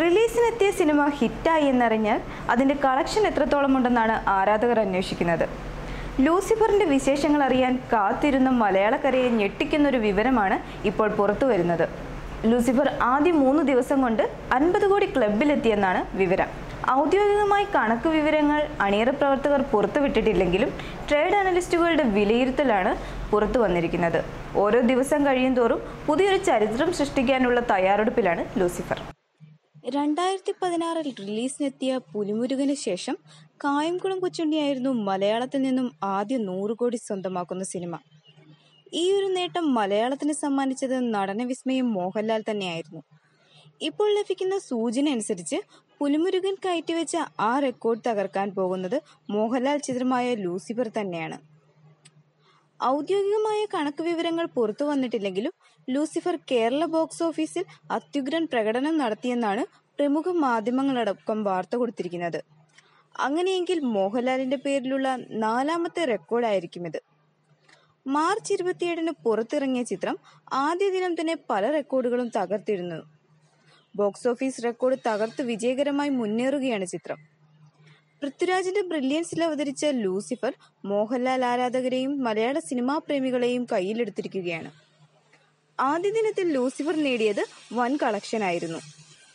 റിലീസിനെത്തിയ cinema ഹിറ്റായി എന്നറിഞ്ഞാൽ അതിന്റെ collection എത്രത്തോളം ഉണ്ടെന്നാണ് ആരാധകർ അന്വേഷിക്കുന്നത്. ലൂസിഫറിന്റെ വിശേഷങ്ങൾ അറിയാൻ കാത്തിരുന്ന മലയാളക്കരയെ ഞെട്ടിക്കുന്ന ഒരു വിവരമാണ് ഇപ്പോൾ പുറത്തു വരുന്നത്. ലൂസിഫർ ആദ്യ മൂന്ന് ദിവസം കൊണ്ട് അൻപത് കോടി ക്ലബിലെത്തിയെന്നാണ് വിവരം. ഔദ്യോഗികമായി കണക്ക് വിവരങ്ങൾ അണിയറ പ്രവർത്തകർ പുറത്തുവിട്ടിട്ടില്ലെങ്കിലും ട്രേഡ് അനലിസ്റ്റുകളുടെ വിലയിരുത്തലാണ് പുറത്തു വന്നിരിക്കുന്നത്. ഓരോ ദിവസം കഴിയും തോറും പുതിയൊരു ചരിത്രം സൃഷ്ടിക്കാനുള്ള തയ്യാറെടുപ്പിലാണ് ലൂസിഫർ. രണ്ടായിരത്തി പതിനാറിൽ റിലീസിനെത്തിയ പുലിമുരുകന് ശേഷം കായംകുളം കൊച്ചുണ്ണിയായിരുന്നു മലയാളത്തിൽ നിന്നും ആദ്യ നൂറ് കോടി സ്വന്തമാക്കുന്ന സിനിമ. ഈ ഒരു നേട്ടം മലയാളത്തിന് സമ്മാനിച്ചത് നടന വിസ്മയം മോഹൻലാൽ തന്നെയായിരുന്നു. ഇപ്പോൾ ലഭിക്കുന്ന സൂചന അനുസരിച്ച് പുലിമുരുകൻ കയറ്റിവെച്ച ആ റെക്കോർഡ് തകർക്കാൻ പോകുന്നത് മോഹൻലാൽ ചിത്രമായ ലൂസിഫർ തന്നെയാണ്. ഔദ്യോഗികമായ കണക്ക് വിവരങ്ങൾ പുറത്തു വന്നിട്ടില്ലെങ്കിലും ലൂസിഫർ കേരള ബോക്സ് ഓഫീസിൽ അത്യുഗ്രൻ പ്രകടനം നടത്തിയെന്നാണ് പ്രമുഖ മാധ്യമങ്ങളടക്കം വാർത്ത കൊടുത്തിരിക്കുന്നത്. അങ്ങനെയെങ്കിൽ മോഹൻലാലിന്റെ പേരിലുള്ള നാലാമത്തെ റെക്കോർഡായിരിക്കും ഇത്. മാർച്ച് ഇരുപത്തിയേഴിന് പുറത്തിറങ്ങിയ ചിത്രം ആദ്യ ദിനം തന്നെ പല റെക്കോർഡുകളും തകർത്തിരുന്നു. ബോക്സ് ഓഫീസ് റെക്കോർഡ് തകർത്ത് വിജയകരമായി മുന്നേറുകയാണ് ചിത്രം. പൃഥ്വിരാജിന്റെ ബ്രില്യൻസിൽ അവതരിച്ച ലൂസിഫർ മോഹൻലാൽ ആരാധകരെയും മലയാള സിനിമാ പ്രേമികളെയും കയ്യിലെടുത്തിരിക്കുകയാണ്. ആദ്യ ദിനത്തിൽ ലൂസിഫർ നേടിയത് വൻ കളക്ഷനായിരുന്നു.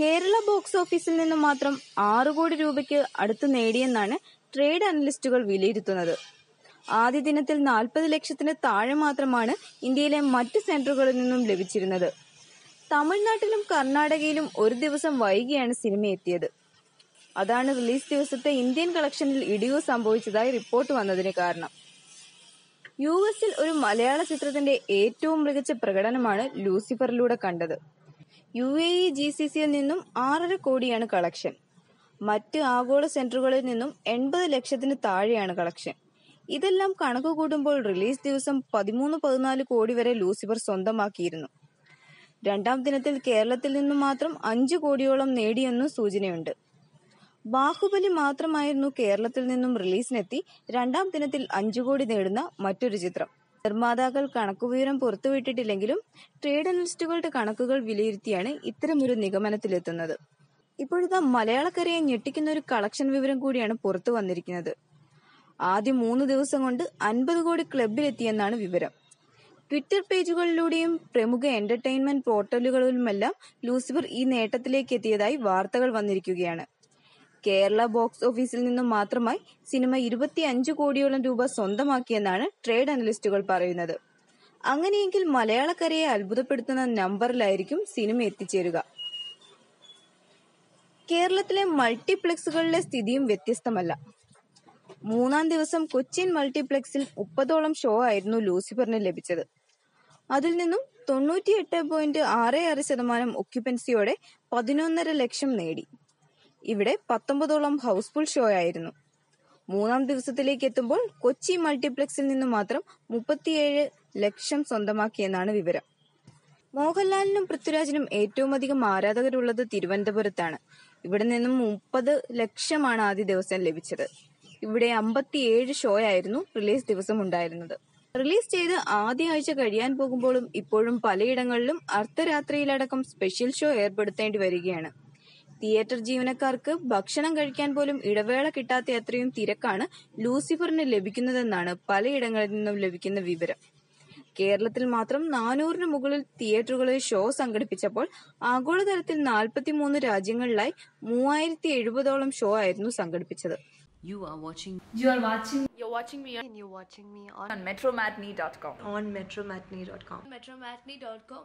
കേരള ബോക്സ് ഓഫീസിൽ നിന്ന് മാത്രം ആറു കോടി രൂപയ്ക്ക് അടുത്ത് നേടിയെന്നാണ് ട്രേഡ് അനലിസ്റ്റുകൾ വിലയിരുത്തുന്നത്. ആദ്യ ദിനത്തിൽ നാൽപ്പത് ലക്ഷത്തിന് താഴെ മാത്രമാണ് ഇന്ത്യയിലെ മറ്റ് സെന്ററുകളിൽ നിന്നും ലഭിച്ചിരുന്നത്. തമിഴ്നാട്ടിലും കർണാടകയിലും ഒരു ദിവസം വൈകിയാണ് സിനിമ എത്തിയത്. അതാണ് റിലീസ് ദിവസത്തെ ഇന്ത്യൻ കളക്ഷനിൽ ഇടിവ് സംഭവിച്ചതായി റിപ്പോർട്ട് വന്നതിന് കാരണം. യു എസിൽ ഒരു മലയാള ചിത്രത്തിന്റെ ഏറ്റവും മികച്ച പ്രകടനമാണ് ലൂസിഫറിലൂടെ കണ്ടത്. U A E G C സിയിൽ നിന്നും ആറര കോടിയാണ് കളക്ഷൻ. മറ്റ് ആഗോള സെന്ററുകളിൽ നിന്നും എൺപത് ലക്ഷത്തിന് താഴെയാണ് കളക്ഷൻ. ഇതെല്ലാം കണക്ക് കൂട്ടുമ്പോൾ റിലീസ് ദിവസം പതിമൂന്ന് പതിനാല് കോടി വരെ ലൂസിഫർ സ്വന്തമാക്കിയിരുന്നു. രണ്ടാം ദിനത്തിൽ കേരളത്തിൽ നിന്നും മാത്രം അഞ്ചു കോടിയോളം നേടിയെന്നും സൂചനയുണ്ട്. ബാഹുബലി മാത്രമായിരുന്നു കേരളത്തിൽ നിന്നും റിലീസിനെത്തി രണ്ടാം ദിനത്തിൽ അഞ്ചു കോടി നേടുന്ന മറ്റൊരു ചിത്രം. നിർമ്മാതാക്കൾ കണക്കുവിവരം പുറത്തുവിട്ടിട്ടില്ലെങ്കിലും ട്രേഡ് അനലിസ്റ്റുകളുടെ കണക്കുകൾ വിലയിരുത്തിയാണ് ഇത്തരമൊരു നിഗമനത്തിലെത്തുന്നത്. ഇപ്പോഴത്തെ മലയാളക്കരയെ ഞെട്ടിക്കുന്ന ഒരു കളക്ഷൻ വിവരം കൂടിയാണ് പുറത്തു വന്നിരിക്കുന്നത്. ആദ്യ മൂന്ന് ദിവസം കൊണ്ട് അൻപത് കോടി ക്ലബിലെത്തിയെന്നാണ് വിവരം. ട്വിറ്റർ പേജുകളിലൂടെയും പ്രമുഖ എന്റർടൈൻമെന്റ് പോർട്ടലുകളിലുമെല്ലാം ലൂസിഫർ ഈ നേട്ടത്തിലേക്ക് എത്തിയതായി വാർത്തകൾ വന്നിരിക്കുകയാണ്. കേരള ബോക്സ് ഓഫീസിൽ നിന്നും മാത്രമായി സിനിമ ഇരുപത്തിയഞ്ച് കോടിയോളം രൂപ സ്വന്തമാക്കിയെന്നാണ് ട്രേഡ് അനലിസ്റ്റുകൾ പറയുന്നത്. അങ്ങനെയെങ്കിൽ മലയാളക്കരയെ അത്ഭുതപ്പെടുത്തുന്ന നമ്പറിലായിരിക്കും സിനിമ എത്തിച്ചേരുക. കേരളത്തിലെ മൾട്ടിപ്ലക്സുകളിലെ സ്ഥിതിയും വ്യത്യസ്തമല്ല. മൂന്നാം ദിവസം കൊച്ചിൻ മൾട്ടിപ്ലക്സിൽ മുപ്പതോളം ഷോ ആയിരുന്നു ലൂസിഫറിന് ലഭിച്ചത്. അതിൽ നിന്നും തൊണ്ണൂറ്റിയെട്ട് പോയിന്റ് ആറ് ആറ് ശതമാനം ഒക്യുപ്പൻസിയോടെ പതിനൊന്നര ലക്ഷം നേടി. ഇവിടെ പത്തൊമ്പതോളം ഹൗസ്ഫുൾ ഷോ ആയിരുന്നു. മൂന്നാം ദിവസത്തിലേക്ക് എത്തുമ്പോൾ കൊച്ചി മൾട്ടിപ്ലക്സിൽ നിന്ന് മാത്രം മുപ്പത്തിയേഴ് ലക്ഷം സ്വന്തമാക്കിയെന്നാണ് വിവരം. മോഹൻലാലിനും പൃഥ്വിരാജിനും ഏറ്റവും അധികം ആരാധകരുള്ളത് തിരുവനന്തപുരത്താണ്. ഇവിടെ നിന്നും മുപ്പത് ലക്ഷമാണ് ആദ്യ ദിവസം ലഭിച്ചത്. ഇവിടെ അമ്പത്തിയേഴ് ഷോ ആയിരുന്നു റിലീസ് ദിവസം ഉണ്ടായിരുന്നത്. റിലീസ് ചെയ്ത് ആദ്യ ആഴ്ച കഴിയാൻ പോകുമ്പോഴും ഇപ്പോഴും പലയിടങ്ങളിലും അർദ്ധരാത്രിയിലടക്കം സ്പെഷ്യൽ ഷോ ഏർപ്പെടുത്തേണ്ടി വരികയാണ്. തിയേറ്റർ ജീവനക്കാർക്ക് ഭക്ഷണം കഴിക്കാൻ പോലും ഇടവേള കിട്ടാത്ത അത്രയും തിരക്കാണ് ലൂസിഫറിന് ലഭിക്കുന്നതെന്നാണ് പലയിടങ്ങളിൽ നിന്നും ലഭിക്കുന്ന വിവരം കേരളത്തിൽ മാത്രം നാനൂറിന് മുകളിൽ തിയേറ്ററുകളിൽ ഷോ സംഘടിപ്പിച്ചപ്പോൾ ആഗോളതലത്തിൽ നാൽപ്പത്തിമൂന്ന് രാജ്യങ്ങളിലായി മൂവായിരത്തി എഴുപതോളം ഷോ ആയിരുന്നു സംഘടിപ്പിച്ചത് You are watching You are watching You're watching me and you're watching me on, on metromatney.com. on metromatney.com. Metromatney.com.